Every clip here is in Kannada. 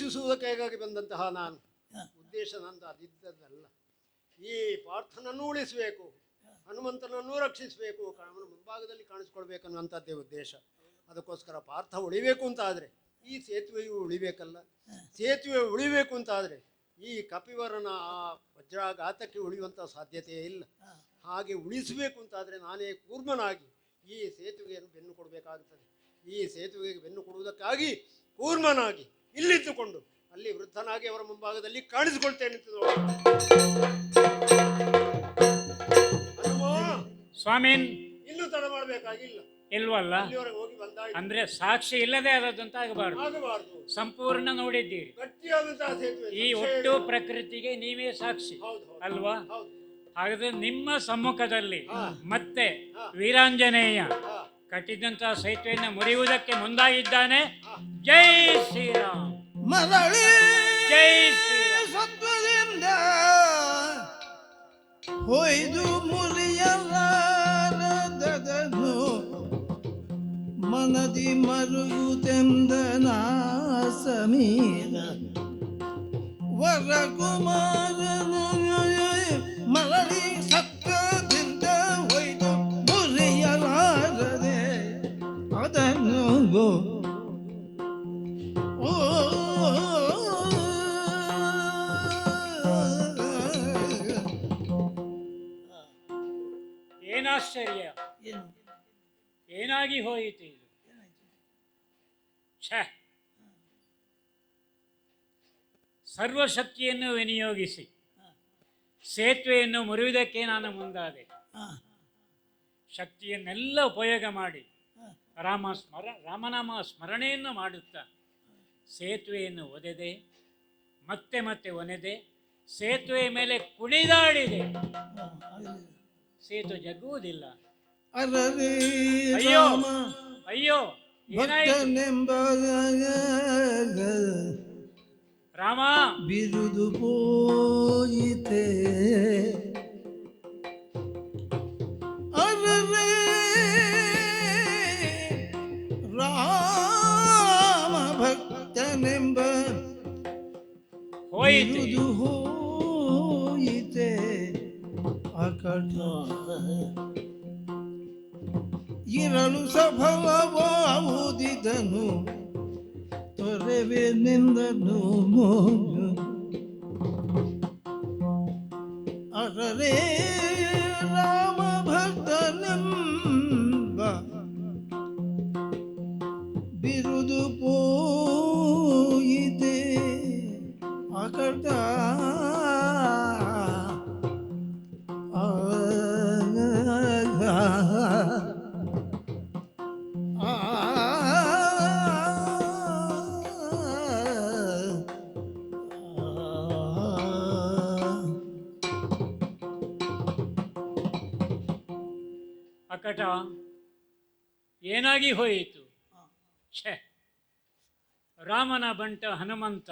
ನಿನ್ನನ್ನು ಪರೀಕ್ಷಿಸುವುದಕ್ಕಾಗಿ ಬಂದಂತಹ ನಾನು. ಉದ್ದೇಶ ನಂದು ಅದಿದ್ದದಲ್ಲ. ಈ ಪಾರ್ಥನನ್ನು ಉಳಿಸಬೇಕು ಹನುಮಂತನನ್ನು ರಕ್ಷಿಸಬೇಕು ಅವನ ಮುಂಭಾಗದಲ್ಲಿ ಕಾಣಿಸ್ಕೊಳ್ಬೇಕನ್ನುವಂಥದ್ದೇ ಉದ್ದೇಶ. ಅದಕ್ಕೋಸ್ಕರ ಪಾರ್ಥ ಉಳಿಬೇಕು ಅಂತ ಆದರೆ ಈ ಸೇತುವೆಯು ಉಳಿಬೇಕಲ್ಲ. ಸೇತುವೆ ಉಳಿಬೇಕು ಅಂತ ಆದರೆ ಈ ಕಪಿವರನ ಆ ವಜ್ರಾಘಾತಕ್ಕೆ ಉಳಿಯುವಂಥ ಸಾಧ್ಯತೆಯೇ ಇಲ್ಲ. ಹಾಗೆ ಉಳಿಸಬೇಕು ಅಂತಾದರೆ ನಾನೇ ಕೂರ್ಮನಾಗಿ ಈ ಸೇತುವೆಯನ್ನು ಬೆನ್ನು ಕೊಡಬೇಕಾಗುತ್ತದೆ ಈ ಸೇತುವೆಗೆ ಬೆನ್ನು ಕೊಡುವುದಕ್ಕಾಗಿ ಕೂರ್ಮನಾಗಿ ಇಲ್ಲಿದ್ದುಕೊಂಡು ಅಲ್ಲಿ ವೃದ್ಧನಾಗಿ ಅವರ ಮುಂಭಾಗದಲ್ಲಿ ಕಾಣಿಸಿಕೊಳ್ತೇನೆ ಅಂತ ಸ್ವಾಮೀನ್ ಇಲ್ಲೂ ತಡ ಮಾಡಬೇಕಾಗಿಲ್ಲ. ಇಲ್ವಲ್ಲ? ಇಲ್ಲಿವರೆಗೆ ಹೋಗಿ ಬಂದಾಯ್ತು. ಅಂದ್ರೆ ಸಾಕ್ಷಿ ಇಲ್ಲದೆ ಆದದಂತ ಆಗಬಾರ್ದು. ಆಗಬಾರ್ದು. ಸಂಪೂರ್ಣ ನೋಡಿದ್ದೀರಿ. ಗಟ್ಟಿಯಾದಂತಹ ಸೇತುವೆ ಈ ಒಟ್ಟು ಪ್ರಕೃತಿಗೆ ನೀವೇ ಸಾಕ್ಷಿ ಹೌದು ಹೌದು ಅಲ್ವಾ? ಹೌದು. ಹಾಗಾದ್ರೆ ನಿಮ್ಮ ಸಮ್ಮುಖದಲ್ಲಿ ಮತ್ತೆ ವೀರಾಂಜನೇಯ ಕಟ್ಟಿದಂತಹ ಸೇತುವೆಯನ್ನು ಮುರಿಯುವುದಕ್ಕೆ ಮುಂದಾಗಿದ್ದಾನೆ. ಜೈ ಶ್ರೀರಾಮ್. ಮರಳಿ ಜೈ ಸತ್ವದಿಂದ ಹೊಯ್ದು ಮುರಿಯಲಾರದನು ಮನದಿ ಮರುಗುತೆಂದನ ಸಮೀರ. ವರಕುಮಾರನು ಮರಳಿ ಸತ್ವದಿಂದ ಏನಾಶ್ಚರ್ಯ ಏನು ಏನಾಗಿ ಹೋಯಿತು ಇದು? ಛೆ! ಸರ್ವಶಕ್ತಿಯನ್ನು ವಿನಿಯೋಗಿಸಿ ಸೇತುವೆಯನ್ನು ಮುರಿಯುವುದಕ್ಕೆ ನಾನು ಮುಂದಾದೆ. ಶಕ್ತಿಯನ್ನೆಲ್ಲ ಉಪಯೋಗ ಮಾಡಿ ರಾಮ ಸ್ಮರ ರಾಮನಾಮ ಸ್ಮರಣೆಯನ್ನು ಮಾಡುತ್ತಾ ಸೇತುವೆಯನ್ನು ಒದೆದೆ ಮತ್ತೆ ಮತ್ತೆ ಒನೆದೆ ಸೇತುವೆ ಮೇಲೆ ಕುಣಿದಾಡಿದೆ. ಸೇತು ಜಗ್ಗುವುದಿಲ್ಲ. ಅಯ್ಯೋ ಅಯ್ಯೋ ರಾಮ! ಬಿರುದು ಪೋಯಿತೆ ಹೋಯಿತು ಬಿರುದು ಹೋಯಿತೆ ಅಕಟ ಇರಲು ಸಫಲವಾವುದಿದನು ತೊರೆವೆನೆಂದನು ಅರರೇ ರಾಮ ಅಕಟ ಏನಾಗಿ ಹೋಯಿತು? ಛೆ ರಾಮನ ಬಂಟ ಹನುಮಂತ.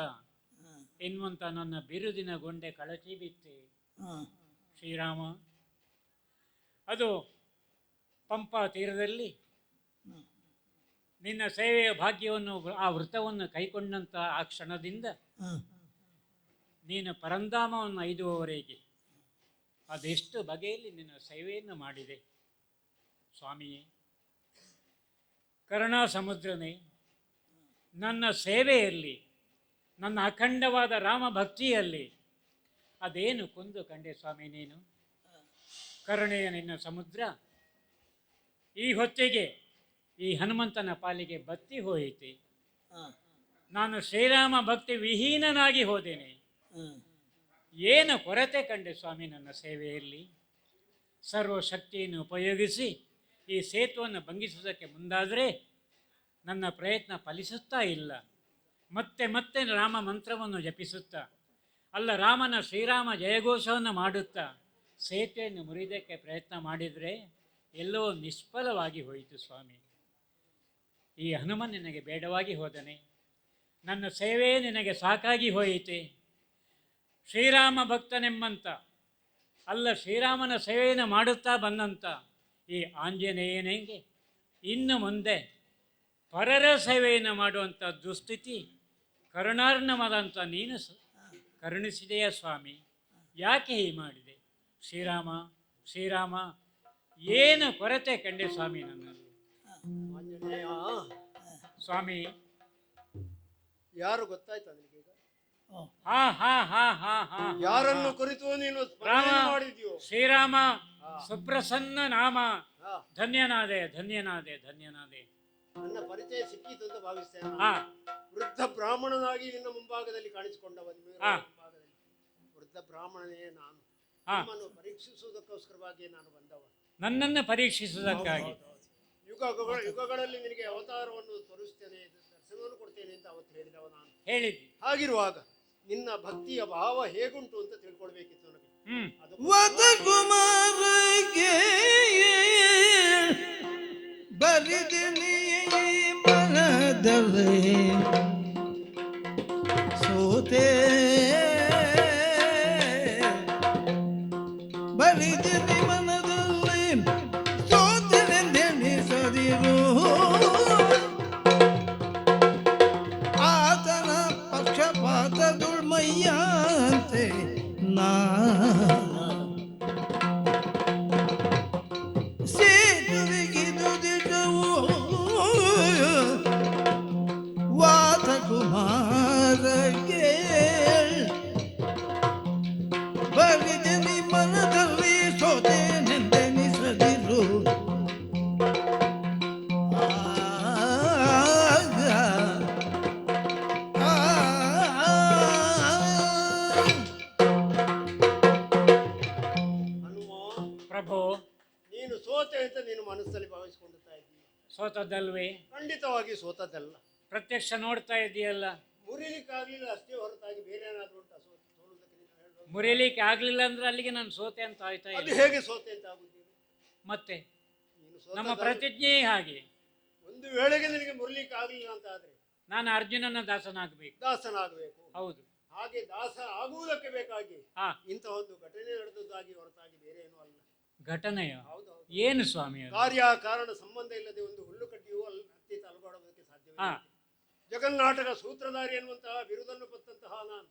ಎನ್ನುವಂತ ನನ್ನ ಬಿರುದಿನ ಗೊಂಡೆ ಕಳಚಿ ಬಿತ್ತೆ. ಶ್ರೀರಾಮ ಅದು ಪಂಪಾ ತೀರದಲ್ಲಿ ನಿನ್ನ ಸೇವೆಯ ಭಾಗ್ಯವನ್ನು ಆ ವೃತವನ್ನು ಕೈಕೊಂಡಂತ ಆ ಕ್ಷಣದಿಂದ ನೀನು ಪರಂಧಾಮವನ್ನು ಐದುವರೆಗೆ ಅದೆಷ್ಟು ಬಗೆಯಲ್ಲಿ ನಿನ್ನ ಸೇವೆಯನ್ನು ಮಾಡಿದೆ. ಸ್ವಾಮಿಯೇ ಕರುಣಾ ಸಮುದ್ರನೇ ನನ್ನ ಸೇವೆಯಲ್ಲಿ ನನ್ನ ಅಖಂಡವಾದ ರಾಮ ಭಕ್ತಿಯಲ್ಲಿ ಅದೇನು ಕುಂದು ಕಂಡೆ ಸ್ವಾಮಿ ನೀನು? ಕರುಣೆಯ ನಿನ್ನ ಸಮುದ್ರ ಈ ಹೊತ್ತಿಗೆ ಈ ಹನುಮಂತನ ಪಾಲಿಗೆ ಬತ್ತಿ ಹೋಯಿತೆ. ನಾನು ಶ್ರೀರಾಮ ಭಕ್ತಿ ವಿಹೀನನಾಗಿ ಹೋದೇನೆ. ಏನು ಕೊರತೆ ಕಂಡೆ ಸ್ವಾಮಿ ನನ್ನ ಸೇವೆಯಲ್ಲಿ? ಸರ್ವ ಶಕ್ತಿಯನ್ನು ಉಪಯೋಗಿಸಿ ಈ ಸೇತುವನ್ನು ಭಂಗಿಸುವುದಕ್ಕೆ ಮುಂದಾದರೆ ನನ್ನ ಪ್ರಯತ್ನ ಫಲಿಸುತ್ತಾ ಇಲ್ಲ. ಮತ್ತೆ ಮತ್ತೆ ರಾಮ ಮಂತ್ರವನ್ನು ಜಪಿಸುತ್ತಾ ಅಲ್ಲ ರಾಮನ ಶ್ರೀರಾಮ ಜಯಘೋಷವನ್ನು ಮಾಡುತ್ತಾ ಸೇತುವೆಯನ್ನು ಮುರಿದಕ್ಕೆ ಪ್ರಯತ್ನ ಮಾಡಿದರೆ ಎಲ್ಲೋ ನಿಷ್ಫಲವಾಗಿ ಹೋಯಿತು ಸ್ವಾಮಿ. ಈ ಹನುಮನ್ ನಿನಗೆ ಬೇಡವಾಗಿ ಹೋದನೆ. ನನ್ನ ಸೇವೆ ನಿನಗೆ ಸಾಕಾಗಿ ಹೋಯಿತೆ. ಶ್ರೀರಾಮ ಭಕ್ತನೆಂಬಂತ, ಅಲ್ಲ ಶ್ರೀರಾಮನ ಸೇವೆಯನ್ನು ಮಾಡುತ್ತಾ ಬಂದಂಥ ಈ ಆಂಜನೇಯನಿಗೆ ಇನ್ನು ಮುಂದೆ ಪರರ ಸೇವೆಯನ್ನು ಮಾಡುವಂಥ ದುಸ್ಥಿತಿ ಕರುಣಾರ್ಣವಾದಂಥ ನೀನು ಕರುಣಿಸಿದೆಯಾ ಸ್ವಾಮಿ? ಯಾಕೆ ಹೀಗೆ ಮಾಡಿದೆ? ಶ್ರೀರಾಮ ಶ್ರೀರಾಮ ಏನು ಕೊರತೆ ಕಂಡೆ ಸ್ವಾಮಿ ನನ್ನಲ್ಲಿ? ಸ್ವಾಮಿ ಯಾರು ಗೊತ್ತಾಯ್ತು ನಿನಗೀಗ ಹಾ. ಹಾ ಹಾ ಹಾ ಹಾ ಯಾರನ್ನು ಕುರಿತು ನೀನು ರಾಮ ಸ್ಮರಣೆ ಮಾಡಿದ್ಯೋ? ಶ್ರೀರಾಮ ಹಾ. ಸುಪ್ರಸನ್ನ ನಾಮ. ಹಾ, ಧನ್ಯನಾದೆ ಧನ್ಯನಾದೆ ಧನ್ಯನಾದೆ. ನನ್ನ ಪರಿಚಯ ಸಿಕ್ಕಿತು ಅಂತ ಭಾವಿಸ್ತೇನೆ ಹಾ. ವೃದ್ಧ ಬ್ರಾಹ್ಮಣನಾಗಿ ನಿನ್ನ ಮುಂಭಾಗದಲ್ಲಿ ಕಾಣಿಸಿಕೊಂಡವ ನಿಮ್ಮ ಹಾ. ಮುಂಭಾಗದಲ್ಲಿ. ವೃದ್ಧ ಬ್ರಾಹ್ಮಣನೇ ನಾನು. ಹಾ. ನಿಮ್ಮನ್ನು ಪರೀಕ್ಷಿಸುವುದಕ್ಕೋಸ್ಕರವಾಗಿ ನಾನು ಬಂದವ ನನ್ನನ್ನು ಪರೀಕ್ಷಿಸುವುದಕ್ಕಾಗಿ. ಯುಗಗಳ ಯುಗಗಳಲ್ಲಿ ನಿನಗೆ ಅವತಾರವನ್ನು ತೋರಿಸ್ತೇನೆ ದರ್ಶನವನ್ನು ಕೊಡ್ತೇನೆ ಅಂತ ಅವತ್ತು ಹೇಳಿದವ ನಾನು. ಹೇಳಿದ್ವಿ. ಹಾಗಿರುವಾಗ ನಿನ್ನ ಭಕ್ತಿಯ ಭಾವ ಹೇಗುಂಟು ಅಂತ ತಿಳ್ಕೊಳ್ಬೇಕಿತ್ತು ನನಗೆ. ಕುಮಾರಗೆ ಬರಿದಿನಿ ಮನದಲ್ಲಿ അറിയാതെ നാ ಸೋತದ್ದಲ್ವೇ? ಖಂಡಿತವಾಗಿ ಸೋತದ್ದಲ್ಲ. ಪ್ರತ್ಯಕ್ಷ ನೋಡ್ತಾ ಇದೆಯಲ್ಲ? ಮುರಿಲಿಕ್ಕಾಗ್ಲಿಲ್ಲ ಅಷ್ಟೇ ಹೊರತಾಗಿ ಬೇರೆ ಏನಾದ್ರು ಉಂಟಾ ಸೋ ಸೋಲುವುದಕ್ಕೆ ನೀನು ಹೇಳ್ಬೋದು ಮುರಿಲಿಕ್ಕೆ ಆಗ್ಲಿಲ್ಲ ಅಂದ್ರೆ ಅಲ್ಲಿಗೆ ನಾನು ಸೋತೆ ಅಂತ ಆಯ್ತಾ ಅದು ಇಲ್ಲ? ಹೇಗೆ ಸೋತೆ ಅಂತ ಆಗುತ್ತೀರಿ ಮತ್ತೆ? ನೀನು ನಮ್ಮ ಪ್ರತಿಜ್ಞೆಯೇ ಪ್ರತಿಜ್ಞೆ ಹಾಗೆ. ಒಂದು ವೇಳೆಗೆ ನಿನಗೆ ಮುರಿಲಿಕ್ಕೆ ಆಗಲಿಲ್ಲ ಅಂತ ಆದ್ರೆ ನಾನು ಅರ್ಜುನನ ದಾಸನಾಗಬೇಕು. ದಾಸನಾಗಬೇಕು. ಹೌದು. ಹಾಗೆ ದಾಸ ಆಗುವುದಕ್ಕೆ ಬೇಕಾಗಿ ಹಾ. ಇಂಥ ಒಂದು ಘಟನೆ ನಡೆದದ್ದಾಗಿ ಹೊರತಾಗಿ ಬೇರೆ ಏನೂ ಅಲ್ಲ. ಘಟನೆಯ ಹೌದೌದು. ಏನು ಸ್ವಾಮಿ ಕಾರ್ಯ ಕಾರಣ ಸಂಬಂಧ ಇಲ್ಲದೆ ಒಂದು ಹುಲ್ಲು ಕಟ್ಟಿಯು ಹತ್ತಿ ಸಾಧ್ಯ ಸಾಧ್ಯವಿಲ್ಲ ಹಾ. ಜಗನ್ನಾಟಕ ಸೂತ್ರಧಾರಿ ಎನ್ನುವಂತಹ ಬಿರುದನ್ನು ಪತ್ತಂತಹ ನಾನು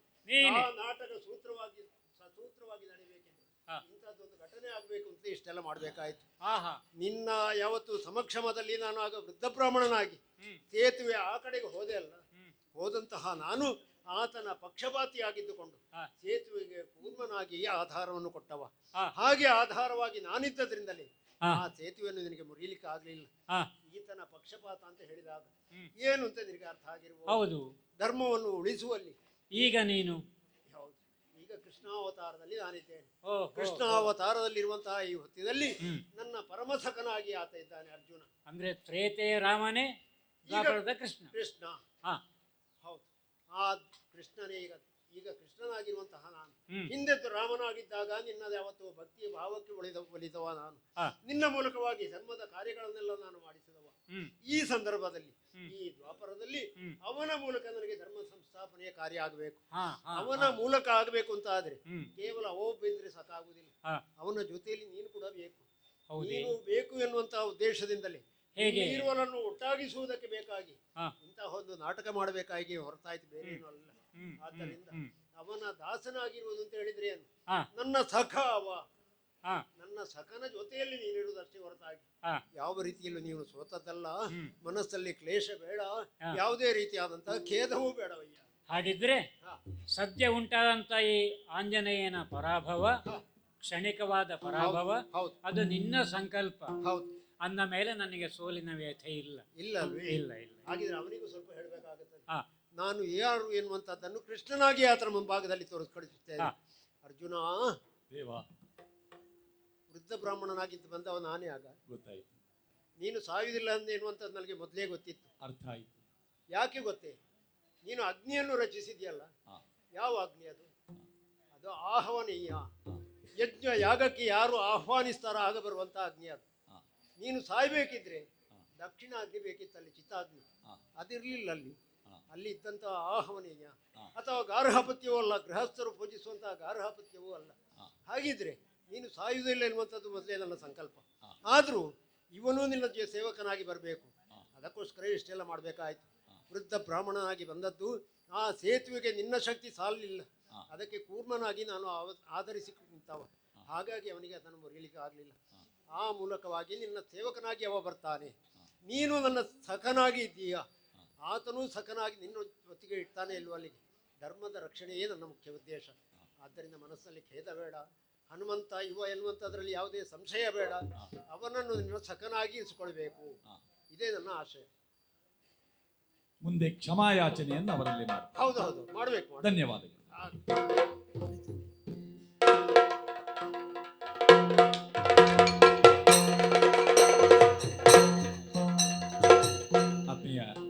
ನಾಟಕ ಸೂತ್ರವಾಗಿ ಸೂತ್ರವಾಗಿ ನಡೆಯಬೇಕೆಂದು. ಇಂಥದ್ದೊಂದು ಘಟನೆ ಆಗಬೇಕು ಅಂತ ಇಷ್ಟೆಲ್ಲ ಮಾಡಬೇಕಾಯ್ತು. ನಿನ್ನ ಯಾವತ್ತು ಸಮಕ್ಷಮದಲ್ಲಿ ನಾನು ಆಗ ವೃದ್ಧ ಬ್ರಾಹ್ಮಣನಾಗಿ ಹ್ಮ್. ಸೇತುವೆ ಆ ಕಡೆಗೆ ಹೋದೆ ಅಲ್ಲ. ಹೋದಂತಹ ನಾನು ಆತನ ಪಕ್ಷಪಾತಿಯಾಗಿದ್ದುಕೊಂಡು. ಸೇತುವೆಗೆ ಕೂರ್ಮನಾಗಿ ಆಧಾರವನ್ನು ಕೊಟ್ಟವ. ಹಾಗೆ ಆಧಾರವಾಗಿ ನಾನಿದ್ದದ್ರಿಂದಲೇ. ಆ ಸೇತುವೆಯನ್ನು ನಿನಗೆ ಮುರಿಲಿಕ್ಕೆ ಆಗ್ಲಿಲ್ಲ. ಈತನ ಪಕ್ಷಪಾತ ಅಂತ ಹೇಳಿದಾಗ ಏನು ಅಂತ ನಿನಗೆ ಅರ್ಥ ಆಗಿರ್ಬೋದು? ಹೌದು. ಧರ್ಮವನ್ನು ಉಳಿಸುವಲ್ಲಿ. ಈಗ ನೀನು? ಹೌದು. ಈಗ ಕೃಷ್ಣಾವತಾರದಲ್ಲಿ ನಾನಿದ್ದೇನೆ. ಕೃಷ್ಣಾವತಾರದಲ್ಲಿರುವಂತಹ ಈ ಹೊತ್ತಿನಲ್ಲಿ ನನ್ನ ಪರಮಸಖನಾಗಿ ಆತ ಇದ್ದಾನೆ ಅರ್ಜುನ. ಅಂದ್ರೆ ತ್ರೇತೆಯ ರಾಮನೇ ಕೃಷ್ಣ. ಕೃಷ್ಣ. ಆ ಕೃಷ್ಣನೇ ಈಗ ಈಗ ಕೃಷ್ಣನಾಗಿರುವಂತಹ ನಾನು. ಹಿಂದೆ ರಾಮನಾಗಿದ್ದಾಗ ನಿನ್ನದ ಯಾವತ್ತು ಭಕ್ತಿಯ ಭಾವಕ್ಕೆ ಒಳಿದ ಒಲಿದವ ನಾನು. ನಿನ್ನ ಮೂಲಕವಾಗಿ ಧರ್ಮದ ಕಾರ್ಯಗಳನ್ನೆಲ್ಲ ನಾನು ಮಾಡಿಸಿದವ. ಈ ಸಂದರ್ಭದಲ್ಲಿ ಈ ದ್ವಾಪರದಲ್ಲಿ ಅವನ ಮೂಲಕ ನನಗೆ ಧರ್ಮ ಸಂಸ್ಥಾಪನೆಯ ಕಾರ್ಯ ಆಗಬೇಕು. ಅವನ ಮೂಲಕ ಆಗಬೇಕು ಅಂತ ಆದ್ರೆ ಕೇವಲ ಕೇವಲ ಇದ್ರೆ ಸಾಕಾಗುವುದಿಲ್ಲ. ಅವನ ಜೊತೆಯಲ್ಲಿ ನೀನು ಕೂಡ ಬೇಕು. ನೀನು ಬೇಕು ಎನ್ನುವಂತಹ ಉದ್ದೇಶದಿಂದಲೇ ಹೇಗೆ? ಇರುವನನ್ನು ಒಟ್ಟಾಗಿಸುವುದಕ್ಕೆ ಬೇಕಾಗಿ ಹಾ. ಇಂತಹ ಒಂದು ನಾಟಕ ಮಾಡಬೇಕಾಗಿ ಹೊರತಾಯ್ತು ಬೇರೆ ಏನು ಅಲ್ಲ. ಹ್ಮ್ ಆದ್ದರಿಂದ ಅವನ ದಾಸನಾಗಿರುವುದು ಅಂತ ಹೇಳಿದ್ರೆ ಏನು? ಹಾ. ನನ್ನ ಸಖ ಅವ. ಹಾ. ನನ್ನ ಸಖನ ಜೊತೆಯಲ್ಲಿ ನೀನಿರುವುದಷ್ಟೇ ಹೊರತಾಗಿ. ಹಾ. ಯಾವ ರೀತಿಯಲ್ಲೂ ನೀವು ಸೋತದ್ದಲ್ಲ. ಹ್ಮ್. ಮನಸ್ಸಲ್ಲಿ ಕ್ಲೇಶ ಬೇಡ. ಹಾ. ಯಾವುದೇ ರೀತಿಯಾದಂತಹ ಖೇದವೂ ಬೇಡವಯ್ಯ. ಹಾಗಿದ್ರೆ ಹಾ. ಸದ್ಯ ಉಂಟಾದಂತ ಈ ಆಂಜನೇಯನ ಪರಾಭವ. ಕ್ಷಣಿಕವಾದ ಪರಾಭವ ಹೌದು. ಅದು ನಿನ್ನ ಸಂಕಲ್ಪ. ಹೌದು. ಅಂದ ಮೇಲೆ ನನಗೆ ಸೋಲಿನ ವ್ಯಥೆ ಇಲ್ಲ. ಇಲ್ಲ ಇಲ್ಲ ಇಲ್ಲ ಹಾಗಿದ್ರೆ ಅವನಿಗೂ ಸ್ವಲ್ಪ ಹೇಳಬೇಕಾಗುತ್ತೆ. ಹಾ. ನಾನು ಯಾರು ಎನ್ನುವಂಥದ್ದನ್ನು ಕೃಷ್ಣನಾಗಿ ಆತನ ಮುಂಭಾಗದಲ್ಲಿ ಹಾ. ಅರ್ಜುನ ದೇವ. ವೃದ್ಧ ಬ್ರಾಹ್ಮಣನಾಗಿದ್ದು ಅವನು ನಾನೇ ಆಗ. ಗೊತ್ತಾಯ್ತು. ನೀನು ಸಾಯುವುದಿಲ್ಲ ಅಂತ ಎನ್ನುವಂಥದ್ದು ನನಗೆ ಮೊದಲೇ ಗೊತ್ತಿತ್ತು. ಅರ್ಥ ಆಯ್ತು. ಯಾಕೆ ಗೊತ್ತೇ? ನೀನು ಅಗ್ನಿಯನ್ನು ರಚಿಸಿದ್ಯಲ್ಲ? ಯಾವ ಅಗ್ನಿ ಅದು? ಅದು ಆಹ್ವಾನೀಯ. ಯಜ್ಞ ಯಾಗಕ್ಕೆ ಯಾರು ಆಹ್ವಾನಿಸ್ತಾರ ಆಗ ಬರುವಂತ ಅಗ್ನಿ ಅದು. ನೀನು ಸಾಯ್ಬೇಕಿದ್ರೆ. ದಕ್ಷಿಣ ಅಗ್ನಿ ಬೇಕಿತ್ತು ಅಲ್ಲಿ ಚಿತ್ತಾಗ್ನಿ ಅದಿರ್ಲಿಲ್ಲ ಅಲ್ಲಿ. ಅಲ್ಲಿ ಇದ್ದಂತಹ ಆಹ್ವಾನೀಯ ಅಥವಾ ಗಾರ್ಹಪತ್ಯವೂ ಅಲ್ಲ ಗೃಹಸ್ಥರು ಪೂಜಿಸುವಂತಹ ಗಾರ್ಹಪತ್ಯವೂ ಅಲ್ಲ. ಹಾಗಿದ್ರೆ ನೀನು ಸಾಯುವುದಿಲ್ಲ ಎನ್ನುವಂಥದ್ದು ಮೊದಲೇ ನನ್ನ ಸಂಕಲ್ಪ. ಆದರೂ ಇವನು ನಿನ್ನ ಸೇವಕನಾಗಿ ಬರಬೇಕು. ಅದಕ್ಕೋಸ್ಕರ ಇಷ್ಟೆಲ್ಲ ಮಾಡಬೇಕಾಯ್ತು. ವೃದ್ಧ ಬ್ರಾಹ್ಮಣನಾಗಿ ಬಂದದ್ದು ಆ ಸೇತುವೆಗೆ ನಿನ್ನ ಶಕ್ತಿ ಸಾಲಲಿಲ್ಲ. ಅದಕ್ಕೆ ಕೂರ್ಮನಾಗಿ ನಾನು ಆಧರಿಸಿ ನಿಂತವ ಹಾಗಾಗಿ ಅವನಿಗೆ ಅದನ್ನು ಮುರಿಯಲಿಕ್ಕೆ ಆಗಲಿಲ್ಲ. ಆ ಮೂಲಕವಾಗಿ ನಿನ್ನ ಸೇವಕನಾಗಿ ಅವ ಬರ್ತಾನೆ. ನೀನು ನನ್ನ ಸಖನಾಗಿ ಇದ್ದೀಯ? ಆತನೂ ಸಖನಾಗಿ ನಿನ್ನ ಜೊತೆಗೆ ಇಡ್ತಾನೆ ಇಲ್ವ ಅಲ್ಲಿಗೆ? ಧರ್ಮದ ರಕ್ಷಣೆಯೇ ನನ್ನ ಮುಖ್ಯ ಉದ್ದೇಶ. ಆದ್ದರಿಂದ ಮನಸ್ಸಲ್ಲಿ ಖೇದ ಬೇಡ. ಹನುಮಂತ ಇವ ಎನ್ನುವಂಥದ್ರಲ್ಲಿ ಯಾವುದೇ ಸಂಶಯ ಬೇಡ. ಅವನನ್ನು ನಿನ್ನ ಸಖನಾಗಿ ಇರಿಸಿಕೊಳ್ಬೇಕು. ಇದೇ ನನ್ನ ಆಶಯ ಮುಂದೆ ಕ್ಷಮಾಯಾಚನೆಯನ್ನು ಅವರಲ್ಲಿ ಹೌದು ಹೌದು. ಮಾಡಬೇಕು ಧನ್ಯವಾದಗಳು.